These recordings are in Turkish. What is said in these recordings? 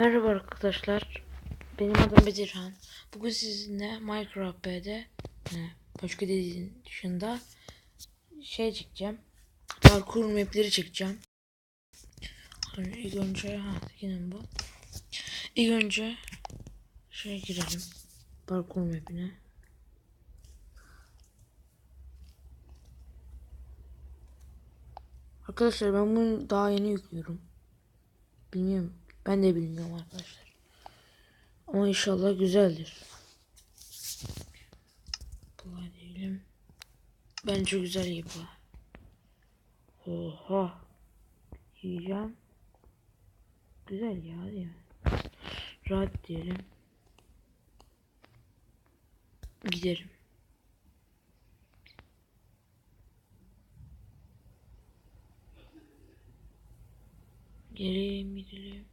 Merhaba arkadaşlar. Benim adım Bedirhan. Bugün sizinle Minecraft B'de ne, başka dediğin dışında şey çekeceğim. Parkur mapleri çekeceğim. Hani ilk önce ha yine bu. İlk önce şey girelim. Parkur mapine. Arkadaşlar ben bunu daha yeni yüklüyorum. Bilmiyorum. Ben de bilmiyorum arkadaşlar. Ama inşallah güzeldir. Kolay diyelim. Bence güzel gibi. Oha. Yiyeceğim. Güzel ya değil mi? Rahat diyelim. Giderim. Gidelim gidelim.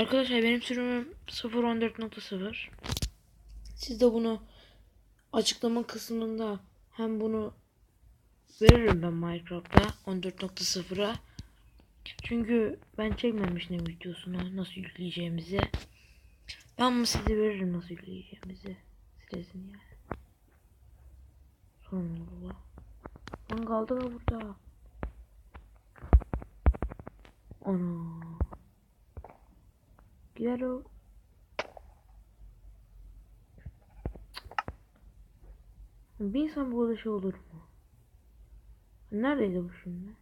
Arkadaşlar benim sürümüm 0.14.0 Siz de bunu açıklama kısmında hem bunu veririm ben Minecraft'ta 14.0'a çünkü ben çekmemiştim videosunu nasıl yükleyeceğimizi. Ben bunu size veririm nasıl yükleyeceğimizi silesin yani. Sonra Lan kaldı mı burada? Ana Gider o. Bir insan bu kadar şey olur mu? Neredeydi bu şimdi?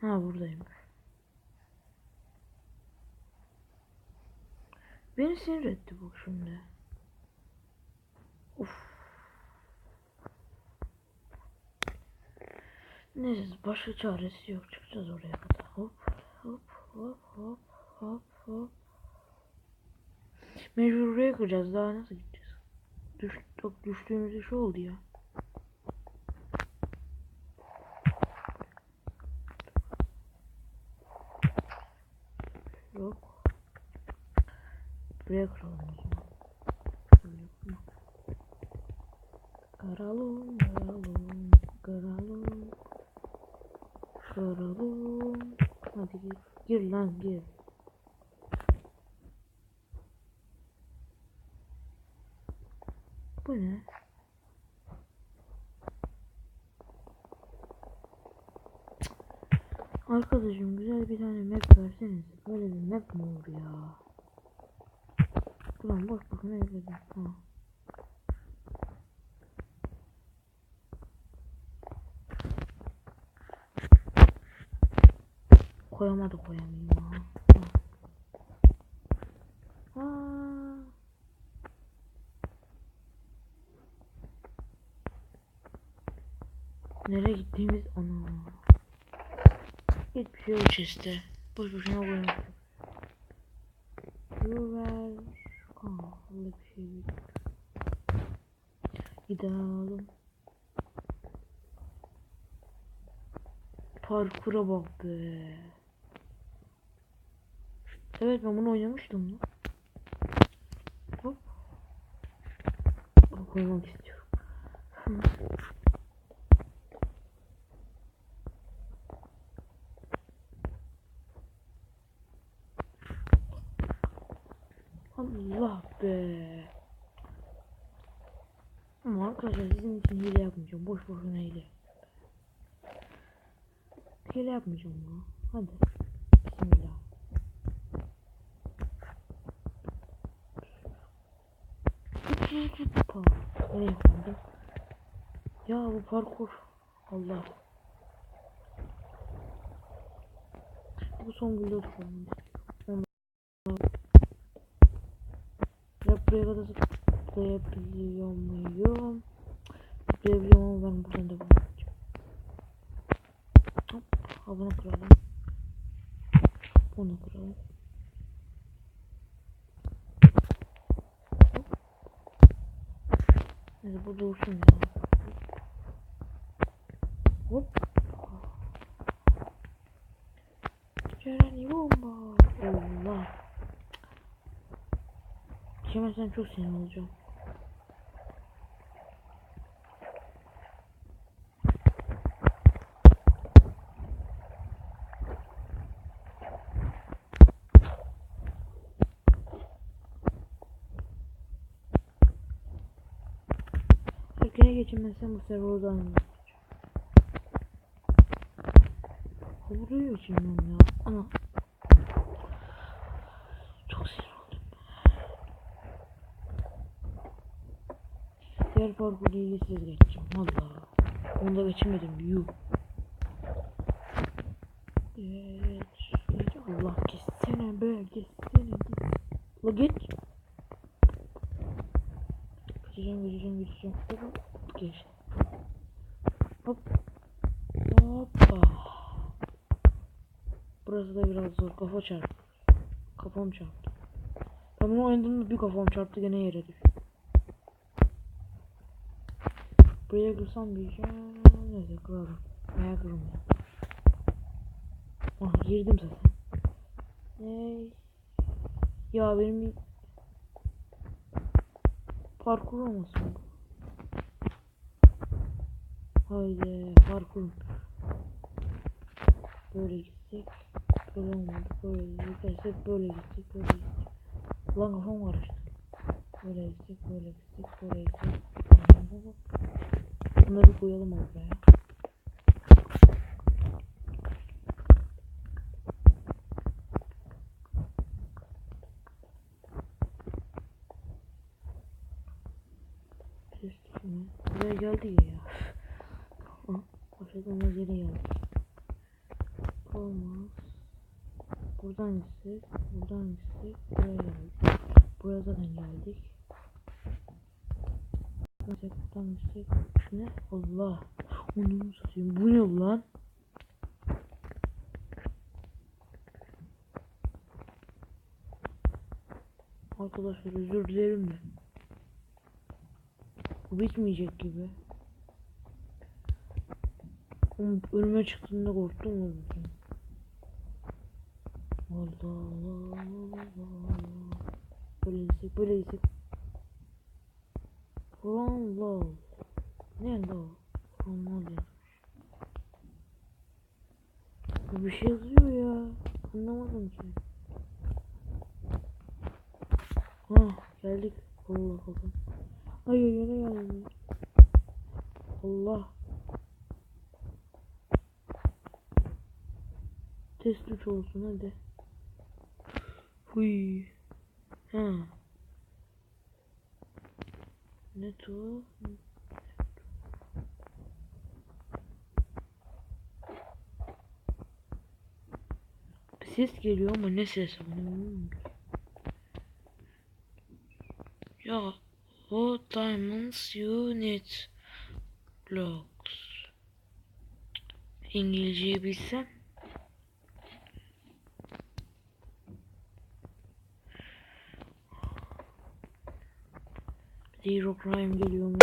Ha buradaymış. Beni sinir etti bu şimdi. Neyse başka çaresi yok. Çıkacağız oraya kadar. Hop hop hop hop hop hop. Mecbur buraya kıracağız. Daha nasıl gideceğiz? Düş, çok düştüğümüz iş oldu ya. Yok. Buraya kıralım o zaman. Karalım, karalım, karalım. Karalım. Hadi gir. Gir lan gir. Bu ne? Arkadaşım güzel bir tane map verseniz. Böyle bir map mi olur ya? Ulan boş boşuna yapacağım. Ha. Koyamadı koyamayayım ya. Nereye gittiğimiz ana. Hiçbir şey yok chest'te. Boş boşuna koymak. Yuver. Aa, bir şey yok. Gidelim. Parkura bak be. Evet ben bunu oynamıştım lan. Hop. Oynamak istiyorum. Allah be. Ama arkadaşlar sizin için hile yapmayacağım. Boş boşuna hile. Hile yapmayacağım ya. Hadi. Bismillah. Hoppa. Nereye yapmadım? Ya bu parkur. Allah. Bu son bulduğu sorun. Ya buraya kadar zıplayabiliyor muyum? Zıplayabiliyorum ama ben buradan devam edeceğim. Hop. Ha bunu kıralım. Bunu kıralım. Neyse bu dursun ya. Hop. Cerani bomba. Allah. Geçemezsem çok sinir olacağım. Geçemezsem bu sefer oradan. Buraya geçemiyorum ya. Ana. Çok sinir oldum. Diğer parkurda ilgisiz geçeceğim. Valla. Onda geçemedim. Yuh. Evet. Allah geçsene be. Geçsene. Git. La git. Geçeceğim geçeceğim geçeceğim. Hop. hop. Hoppa. Burası da biraz zor. Kafa çarptı. Kafam çarptı. Ben bunu oynadığımda bir kafam çarptı gene yere düştü. Buraya kırsam bir şey. Neyse kırarım. Veya kırmıyorum. Ah girdim zaten. Ne? Ya benim bir parkur olmasın bu. Haydi parkur. Böyle gitsek. Böyle olmadı. Böyle gidersek böyle gitsek. Böyle gitsek. Lan kafam karıştı. Böyle gitsek. Böyle gitsek. Böyle gitsek. Bunları koyalım oraya. Buraya geldi ya Aşağıdan yere geldik. Olmaz. Buradan gitsek, buradan gitsek, buraya geldik. Buraya zaten geldik. Gitsek, buradan gitsek. Ne? Allah. Onu satayım? Bu ne lan? Arkadaşlar özür dilerim de. Bu bitmeyecek gibi. Oğlum Önüme çıktığında korktum oğlum. Allah Allah Allah. Böyle gitsek böyle gitsek. Allah. Ne la? Allah yazmış. Bu bir şey yazıyor ya. Anlamadım ki. Ah geldik. Allah Allah. Hayır yine geldim. Allah. Test 3 olsun hadi. Huy. Ha. Ne tu? Ses geliyor ama ne ses. Ya what diamonds need blocks. İngilizceyi bilsem. Zero Prime geliyor mu?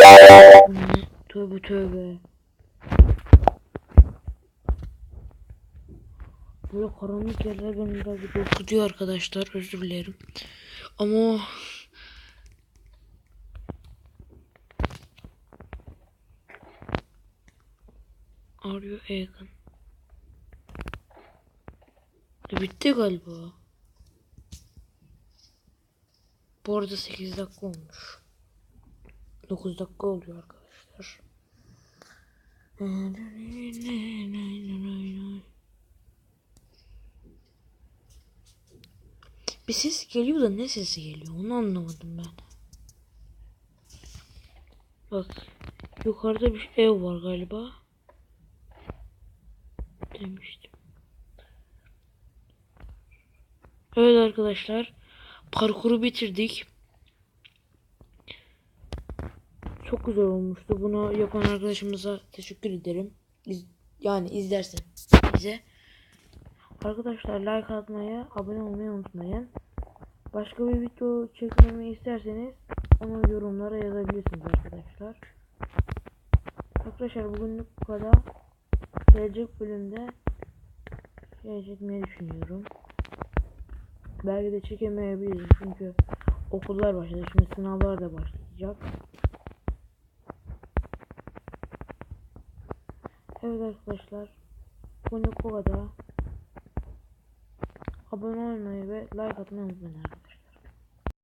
Bu ne? Tövbe tövbe. Böyle karanlık yerler beni birazcık korkutuyor arkadaşlar. Özür dilerim. Ama Are you Egan? E, bitti galiba. Bu arada 8 dakika olmuş. 9 dakika oluyor arkadaşlar. Bir ses geliyor da ne sesi geliyor onu anlamadım ben. Bak yukarıda bir ev var galiba. Demiştim. Evet arkadaşlar parkuru bitirdik. Çok güzel olmuştu. Bunu yapan arkadaşımıza teşekkür ederim. İz, yani izlersin bize. Arkadaşlar like atmayı, abone olmayı unutmayın. Başka bir video çekmemi isterseniz onu yorumlara yazabilirsiniz arkadaşlar. Arkadaşlar bugünlük bu kadar. Gelecek bölümde şey çekmeyi düşünüyorum. Belki de çekemeyebiliriz çünkü okullar başladı. Şimdi sınavlar da başlayacak. Evet arkadaşlar. Bugünlük bu kadar. Abone olmayı ve like atmayı unutmayın.